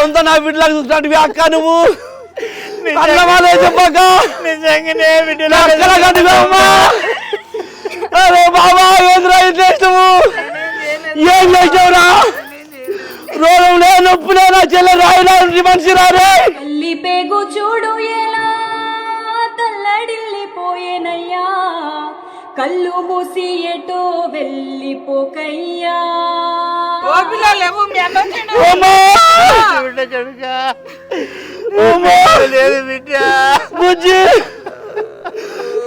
సొంత నా బిడ్డలకు చూసినట్టు అక్క నువ్వు? అన్నమాలే చెప్పక నిజంగానే బిడ్డలు అక్కల కట్టుకో అమ్మా. అరే బాబా ఏంద్రా ఇది చేస్తావు ఏం చేసావురా రోగం లే నొప్పి లే నా చెల్లె రాయిలా మనిషి రారే. పేగు చూడు. కళ్ళు మూసి ఎటో వెళ్ళిపోకయ్యా.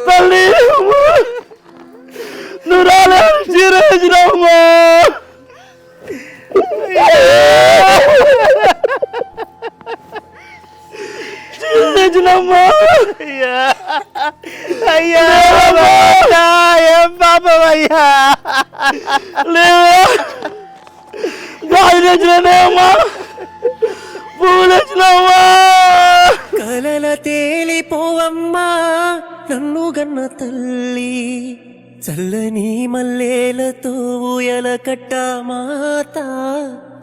తల్లి. నువ్వు రాలే చీర వేసినావమ్మా చీర వేసినావమ్మా అయ్యా. అయ్యా ఏం పాపం అయ్యా లేవా. గాలి తెచ్చినానేమ్మా పువ్వులు తెచ్చినావమ్మా కలల తేలిపోవమ్మా నన్ను గన్న తల్లి. చల్లని మల్లేలతో ఊయల కట్ట మాత.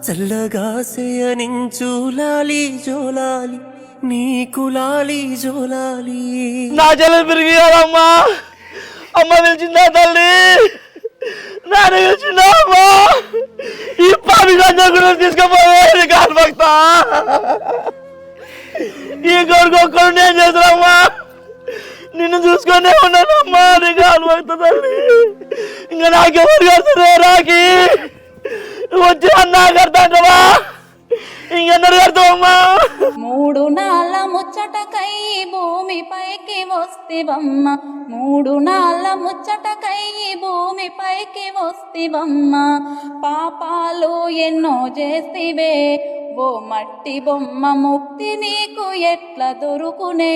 చల్లగా శయనించు లాలి జోలాలి నీకు లాలి జోలాలి. నా చెల్లెలు పెరిగియాలమ్మా అమ్మ పిలిచిందా తల్లి నాన్న పిలిచిందా ఈ పాపి గంజా తీసుకుపోయి కాదు భక్త. ఈ కొడుకు ఒక్కడు నేను చేసినమ్మా నిన్ను చూసుకునే ఉన్నానమ్మా నీ కాలు భక్త తల్లి. ఇంకా నాకెవరు కడుతుందో రాకి వచ్చి అన్నా కడతాంటవా ఇంకెందరు కడతావమ్మా మూడు నాళ్ళ ముచ్చటకై భూమిపైకి వస్తివమ్మ. మూడు నాళ్ళ ముచ్చటకై భూమిపైకి వస్తివమ్మ. పాపాలు ఎన్నో చేస్తివే ఓ మట్టి బొమ్మ ముక్తి నీకు ఎట్లా దొరుకునే?